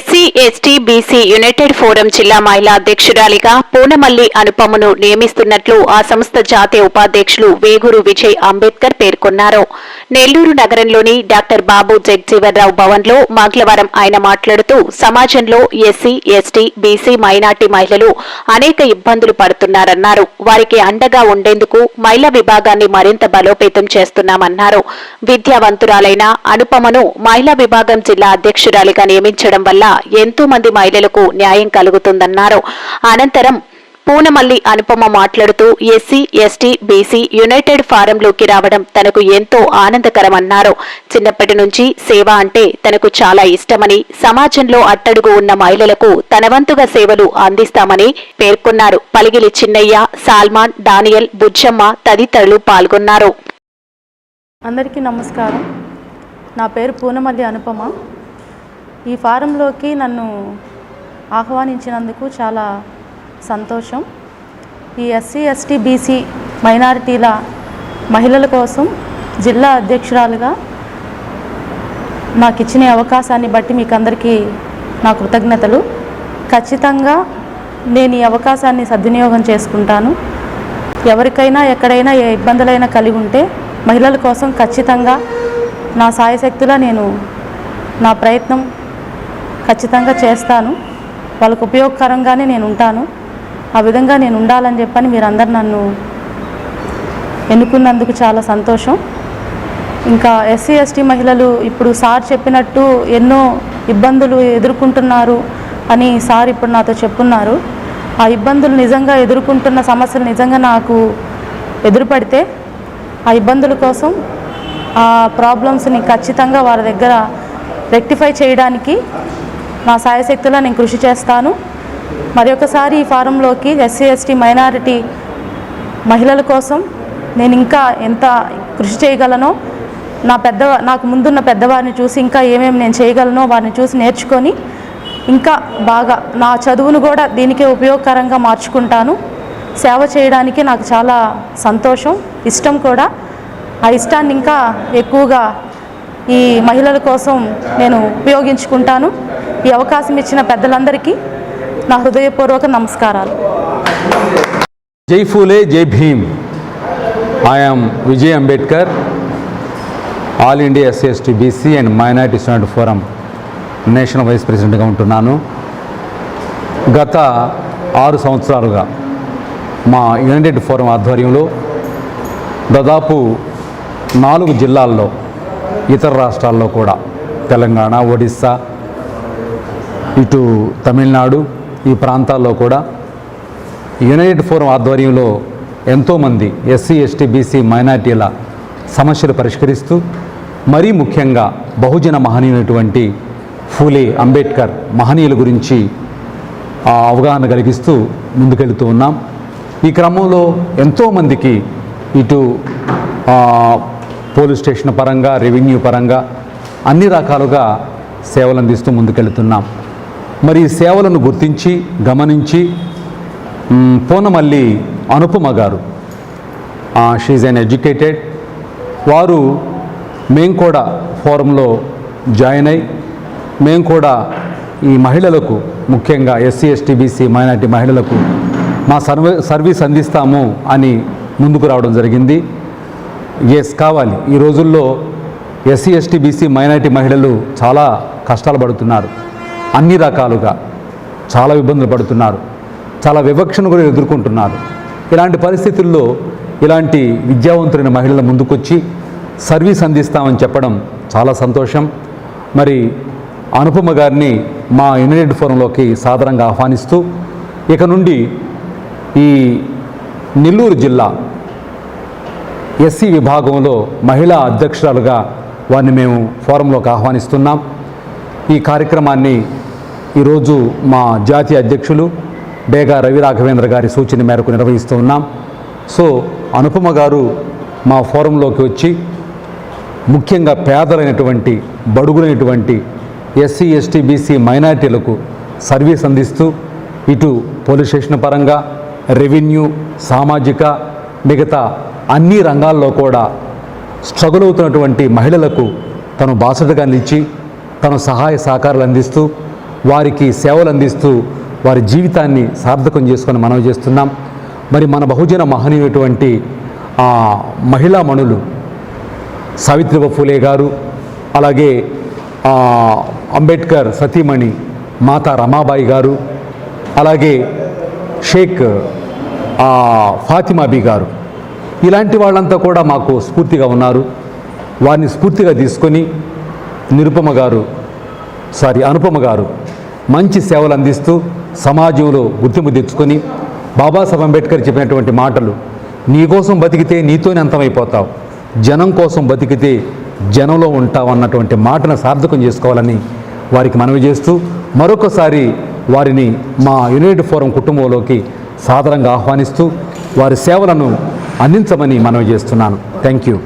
SC ST BC united forum జిల్లా మహిళా అధ్యక్షురాలిగా పూనమల్లి అనుపమను నియమిస్తున్నట్లు ఆ సంస్థ జాతీయ ఉపాధ్యక్షులు వేగూరు విజయ్ అంబేద్కర్ పేర్కొన్నారు. నెల్లూరు నగరంలోని డాక్టర్ బాబు జగ్జీవన్రావు భవన్లో మంగళవారం ఆయన మాట్లాడుతూ సమాజంలో ఎస్సీ ఎస్టీ బీసీ మైనార్టీ మహిళలు అనేక ఇబ్బందులు పడుతున్నారన్నారు. వారికి అండగా ఉండేందుకు మహిళా విభాగాన్ని మరింత బలోపేతం చేస్తున్నామన్నారు. విద్యావంతురాలైన అనుపమను మహిళా విభాగం జిల్లా అధ్యక్షురాలిగా నియమించడం వల్ల ఎంతో మంది మహిళలకు న్యాయం కలుగుతుందన్నారు. అనంతరం పూనమల్లి అనుపమ మాట్లాడుతూ ఎస్సీ ఎస్టీ బీసీ యునైటెడ్ ఫారంలోకి రావడం తనకు ఎంతో ఆనందకరమన్నారు. చిన్నప్పటి నుంచి సేవ అంటే తనకు చాలా ఇష్టమని సమాజంలో అట్టడుగు ఉన్న మహిళలకు తనవంతుగా సేవలు అందిస్తామని పేర్కొన్నారు. పలిగిలి చిన్నయ్య సాల్మాన్ డానియల్ బుజ్జమ్మ తదితరులు పాల్గొన్నారు. అందరికీ నమస్కారం. నా పేరు పూనమల్లి అనుపమ. ఈ ఫారంలోకి నన్ను ఆహ్వానించినందుకు చాలా సంతోషం. ఈ ఎస్సీ ఎస్టీ బీసీ మైనారిటీల మహిళల కోసం జిల్లా అధ్యక్షురాలుగా నాకు ఇచ్చిన అవకాశాన్ని బట్టి మీకు అందరికీ నా కృతజ్ఞతలు. ఖచ్చితంగా నేను ఈ అవకాశాన్ని సద్వినియోగం చేసుకుంటాను. ఎవరికైనా ఎక్కడైనా ఏ ఇబ్బందులైనా కలిగి ఉంటే మహిళల కోసం ఖచ్చితంగా నా సాయశక్తుల నేను నా ప్రయత్నం ఖచ్చితంగా చేస్తాను. వాళ్ళకు ఉపయోగకరంగానే నేను ఉంటాను. ఆ విధంగా నేను ఉండాలని చెప్పని మీరందరు నన్ను ఎన్నుకున్నందుకు చాలా సంతోషం. ఇంకా ఎస్సీ ఎస్టీ మహిళలు ఇప్పుడు సార్ చెప్పినట్టు ఎన్నో ఇబ్బందులు ఎదుర్కొంటున్నారు అని సార్ ఇప్పుడు నాతో చెప్పున్నారు. ఆ ఇబ్బందులు నిజంగా ఎదుర్కొంటున్న సమస్యలు నిజంగా నాకు ఎదురుపడితే ఆ ఇబ్బందుల కోసం ఆ ప్రాబ్లమ్స్ని ఖచ్చితంగా వారి దగ్గర రెక్టిఫై చేయడానికి నా సాయశక్తిలో నేను కృషి చేస్తాను. మరి ఒకసారి ఈ ఫారంలోకి ఎస్సీ ఎస్టీ మైనారిటీ మహిళల కోసం నేను ఇంకా ఎంత కృషి చేయగలనో నా పెద్ద నాకు ముందున్న పెద్దవారిని చూసి ఇంకా ఏమేమి నేను చేయగలనో వారిని చూసి నేర్చుకొని ఇంకా బాగా నా చదువును కూడా దీనికే ఉపయోగకరంగా మార్చుకుంటాను. సేవ చేయడానికి నాకు చాలా సంతోషం ఇష్టం కూడా. ఆ ఇష్టాన్ని ఇంకా ఎక్కువగా ఈ మహిళల కోసం నేను ఉపయోగించుకుంటాను. ఈ అవకాశం ఇచ్చిన పెద్దలందరికీ నా హృదయపూర్వక నమస్కారాలు. జై ఫూలే జై Bhim. I'm Vijay Ambedkar all India SC ST BC and minority student forum national vice ప్రెసిడెంట్గా ఉంటున్నాను. గత ఆరు సంవత్సరాలుగా మా యునైటెడ్ ఫోరం ఆధ్వర్యంలో దాదాపు నాలుగు జిల్లాల్లో ఇతర రాష్ట్రాల్లో కూడా. తెలంగాణ ఒడిస్సా ఇటు తమిళనాడు ఈ ప్రాంతాల్లో కూడా యునైటెడ్ ఫోరం ఆధ్వర్యంలో ఎంతోమంది ఎస్సీ ఎస్టీ బీసీ మైనార్టీల సమస్యలు పరిష్కరిస్తూ మరీ ముఖ్యంగా బహుజన మహనీయునటువంటి ఫూలే అంబేద్కర్ మహనీయుల గురించి అవగాహన కలిగిస్తూ ముందుకెళ్తూ ఉన్నాం. ఈ క్రమంలో ఎంతోమందికి ఇటు పోలీస్ స్టేషన్ పరంగా రెవెన్యూ పరంగా అన్ని రకాలుగా సేవలు అందిస్తూ ముందుకెళ్తున్నాం. మరి సేవలను గుర్తించి గమనించి పూనమల్లి అనుపమ గారు షీజ్ అన్ ఎడ్యుకేటెడ్ వారు మేము కూడా ఫోరంలో జాయిన్ అయి మేము కూడా ఈ మహిళలకు ముఖ్యంగా ఎస్సీ ఎస్టీ బీసీ మైనార్టీ మహిళలకు మా సర్వీస్ అందిస్తాము అని ముందుకు రావడం జరిగింది. ఎస్ కావాలి. ఈ రోజుల్లో ఎస్సీ ఎస్టీ బీసీ మైనారిటీ మహిళలు చాలా కష్టాలు పడుతున్నారు. అన్ని రకాలుగా చాలా ఇబ్బందులు పడుతున్నారు. చాలా వివక్షను కూడా ఎదుర్కొంటున్నారు. ఇలాంటి పరిస్థితుల్లో ఇలాంటి విద్యావంతులైన మహిళల ముందుకొచ్చి సర్వీస్ అందిస్తామని చెప్పడం చాలా సంతోషం. మరి అనుపమ గారిని మా యునైటెడ్ ఫోరంలోకి సాధారణంగా ఆహ్వానిస్తూ ఇక నుండి ఈ నెల్లూరు జిల్లా ఎస్సీ విభాగంలో మహిళా అధ్యక్షురాలుగా వారిని మేము ఫోరంలోకి ఆహ్వానిస్తున్నాం. ఈ కార్యక్రమాన్ని ఈరోజు మా జాతీయ అధ్యక్షులు బేగా రవి రాఘవేంద్ర గారి సూచన మేరకు నిర్వహిస్తూ ఉన్నాం. సో అనుపమ గారు మా ఫోరంలోకి వచ్చి ముఖ్యంగా పేదలైనటువంటి బడుగులైనటువంటి ఎస్సీ ఎస్టీ బీసీ మైనార్టీలకు సర్వీస్ అందిస్తూ ఇటు పోలీస్ స్టేషన్ పరంగా రెవెన్యూ సామాజిక మిగతా అన్ని రంగాల్లో కూడా స్ట్రగుల్ అవుతున్నటువంటి మహిళలకు తను బాసటగా నిలిచి తను సహాయ సహకారాలు అందిస్తూ వారికి సేవలు అందిస్తూ వారి జీవితాన్ని సార్థకం చేసుకొని మనవి చేస్తున్నాం. మరి మన బహుజన మహనీయుటువంటి ఆ, మహిళా మణులు సావిత్రిబ ఫూలే గారు అలాగే అంబేద్కర్ సతీమణి మాతా రమాబాయి గారు అలాగే షేక్ ఫాతిమాబీ గారు. ఇలాంటి వాళ్ళంతా కూడా మాకు స్ఫూర్తిగా ఉన్నారు. వారిని స్ఫూర్తిగా తీసుకొని నిరుపమ గారు సారీ అనుపమ గారు మంచి సేవలు అందిస్తూ సమాజంలో గుర్తింపు తెచ్చుకొని బాబాసాహెబ్ అంబేద్కర్ చెప్పినటువంటి మాటలు నీ కోసం బతికితే నీతోనే అంతమైపోతావు. జనం కోసం బతికితే జనంలో ఉంటావు అన్నటువంటి మాటను సార్థకం చేసుకోవాలని వారికి మనవి చేస్తూ మరొకసారి వారిని మా యునైటెడ్ ఫోరం కుటుంబంలోకి సాదరంగా ఆహ్వానిస్తూ వారి సేవలను అందించమని మనవి చేస్తున్నాను. Thank you